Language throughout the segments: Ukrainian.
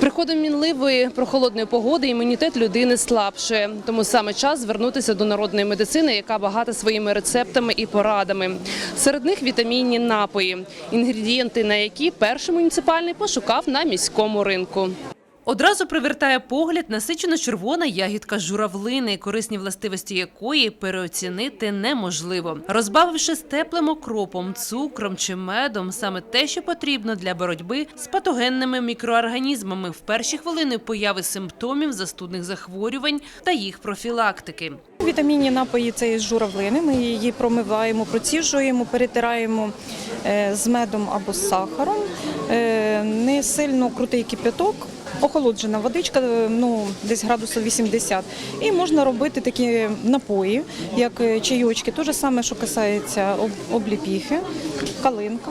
приходом мінливої прохолодної погоди імунітет людини слабшає. Тому саме час звернутися до народної медицини, яка багата своїми рецептами і порадами. Серед них вітамінні напої, інгредієнти на які перший муніципальний пошукав на міському ринку. Одразу привертає погляд насичено червона ягідка журавлини, корисні властивості якої переоцінити неможливо. Розбавивши з теплим окропом, цукром чи медом, саме те, що потрібно для боротьби з патогенними мікроорганізмами в перші хвилини появи симптомів застудних захворювань та їх профілактики. Вітамінні напої це із журавлини. Ми її промиваємо, проціжуємо, перетираємо е, з медом або з сахаром. Е, Не сильно крутий кипяток, охолоджена водичка, е, ну десь градусів 80. І можна робити такі напої, як е, чайочки. Те ж саме, що касається обліпіхи, калинка.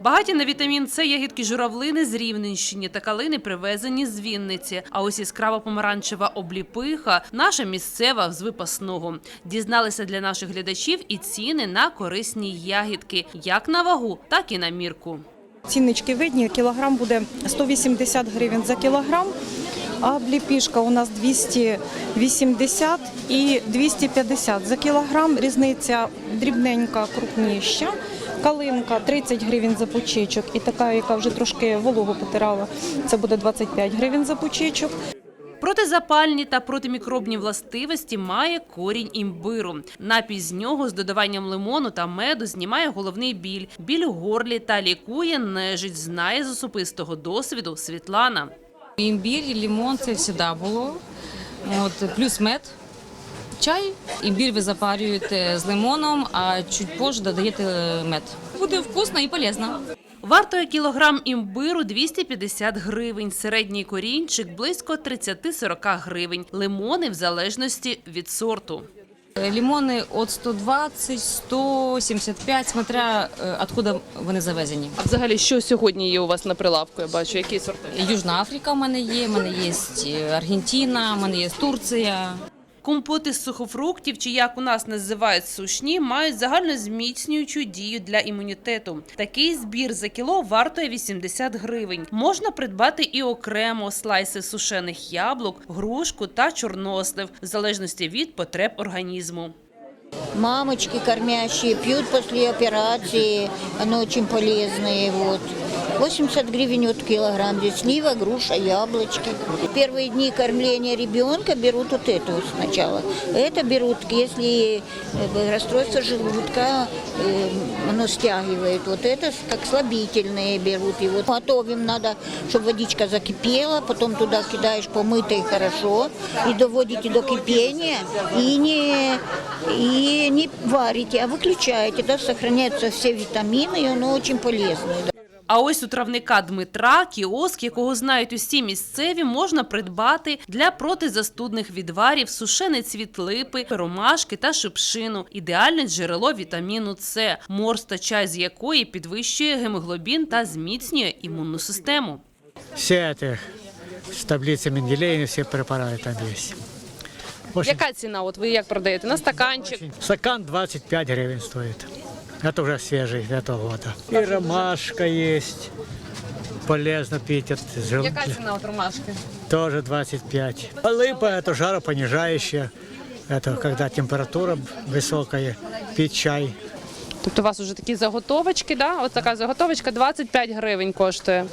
Багаті на вітамін С ягідки журавлини з Рівненщини та калини привезені з Вінниці. А ось яскрава помаранчева обліпиха наша місцева з випасного. Дізналися для наших глядачів і ціни на корисні ягідки, як на вагу, так і на мірку. Ціннички видні, кілограм буде 180 гривень за кілограм, а бліпішка у нас 280 і 250 за кілограм. Різниця дрібненька, крупніша. Калинка 30 гривень за пучечок і така, яка вже трошки вологу потирала, це буде 25 гривень за пучечок. Протизапальні та протимікробні властивості має корінь імбиру. Напій з нього з додаванням лимону та меду знімає головний біль, біль у горлі та лікує нежить, знає з особистого досвіду Світлана. Імбір, лимон це завжди було. От, плюс мед, чай. Імбір ви запарюєте з лимоном, а чуть позже додаєте мед. Буде вкусно і полезно. Вартує кілограм імбиру 250 гривень, середній корінчик близько 30-40 гривень, лимони в залежності від сорту. Лимони від 120, 175, смотря е, откуда вони завезені. А взагалі, що сьогодні є у вас на прилавку? Я бачу, які сорти? Южна Африка в мене є, в мене є е, Аргентина, в мене є Турція. Компоти з сухофруктів, чи як у нас називають сушні, мають загальнозміцнюючу дію для імунітету. Такий збір за кіло вартує 80 гривень. Можна придбати і окремо слайси сушених яблук, грушку та чорнослив, в залежності від потреб організму. Мамочки кормящие пьют после операции, оно очень полезное. Вот. 80 гривен от килограмм. Здесь слива, груша, яблочки. Первые дни кормления ребенка берут вот это сначала. Это берут, если э, расстройство желудка, э, оно стягивает. Вот это как слабительные берут. И вот готовим надо, чтобы водичка закипела, потом туда кидаешь помытое хорошо и доводите до кипения и не, и не варите, а выключаете. Да, сохраняются все витамины, и оно очень полезное. да. А ось у травника Дмитра кіоск, якого знають усі місцеві, можна придбати для протизастудних відварів сушений цвіт липи, ромашки та шипшину. Ідеальне джерело вітаміну С, морс та чай з якої підвищує гемоглобін та зміцнює імунну систему. Все это с таблицы Менделеева, все препараты там есть. Очень, Яка ціна? От ви як продаєте? На стаканчик? очень- Стакан 25 гривен стоит. Это уже свежий этого года. И ромашка есть. Полезно пить. от жел- Яка ціна от ромашки? Тоже 25. А липа это жаропонижающая. Это когда температура высокая. Пить чай. Тобто у вас вже такі заготовочки, да? От така заготовочка 25 гривень коштує.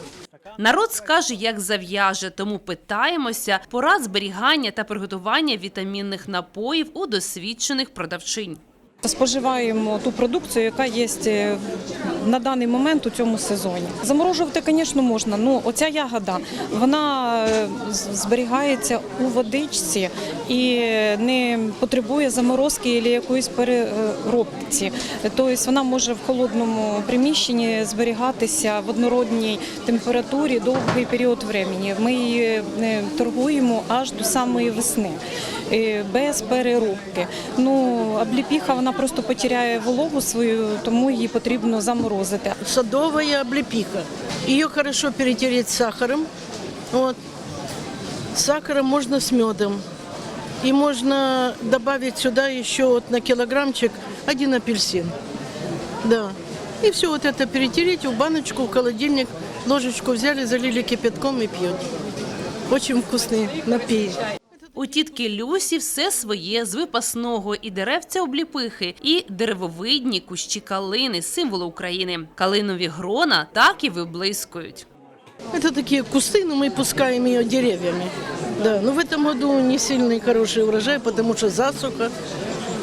Народ скаже, як зав'яже, тому питаємося порад зберігання та приготування вітамінних напоїв у досвідчених продавчинь. Споживаємо ту продукцію, яка є е, на даний момент у цьому сезоні. Заморожувати, звісно, можна. Ну оця ягода вона е, зберігається у водичці і не потребує заморозки або якоїсь переробці. Тобто вона може в холодному приміщенні зберігатися в однородній температурі довгий період времени. Ми її е, торгуємо аж до самої весни без переробки. Ну обліпіха вона просто потеряє вологу свою, тому її потрібно заморозити. садовая облепиха. Ее хорошо перетереть с сахаром. Вот. С сахаром можно с медом. И можно добавить сюда еще вот на килограммчик один апельсин. Да. И все вот это перетереть в баночку, в холодильник, ложечку взяли, залили кипятком и пьете. Очень вкусный напій. У тітки Люсі все своє з випасного і деревця обліпихи, і деревовидні кущі калини, символи України. Калинові грона так і виблискують. Это такие кусты, но мы пускаем ее деревьями. Да, но в этом году не сильный хороший урожай, потому что засуха.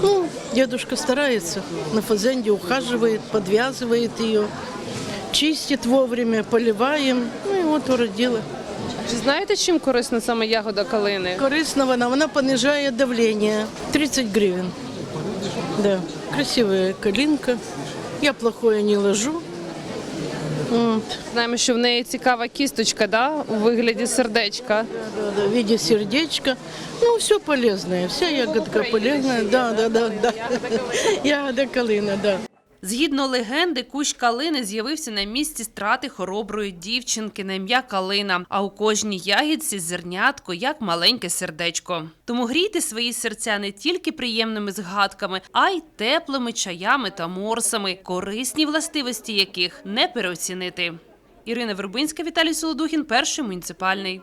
Ну, дедушка старается, на фазенде ухаживает, подвязывает ее, чистит вовремя, поливаем. Ну и вот уродила. Чи знаєте, чим корисна саме ягода калини? Корыстно вона, вона понижает давление. 30 гривен. Да, красивая калинка. Я плохое не. Вот. Знаємо, що в неї цікава кісточка, да? у вигляді сердечка. Да, да, в виде сердечка. Ну, все полезное, вся ягодка полезная. Да, да, да, да. Ягода калина, да. Згідно легенди, кущ калини з'явився на місці страти хороброї дівчинки на ім'я Калина. А у кожній ягідці зернятко, як маленьке сердечко. Тому грійте свої серця не тільки приємними згадками, а й теплими чаями та морсами, корисні властивості яких не переоцінити. Ірина Вербинська, Віталій Солодухін, перший муніципальний.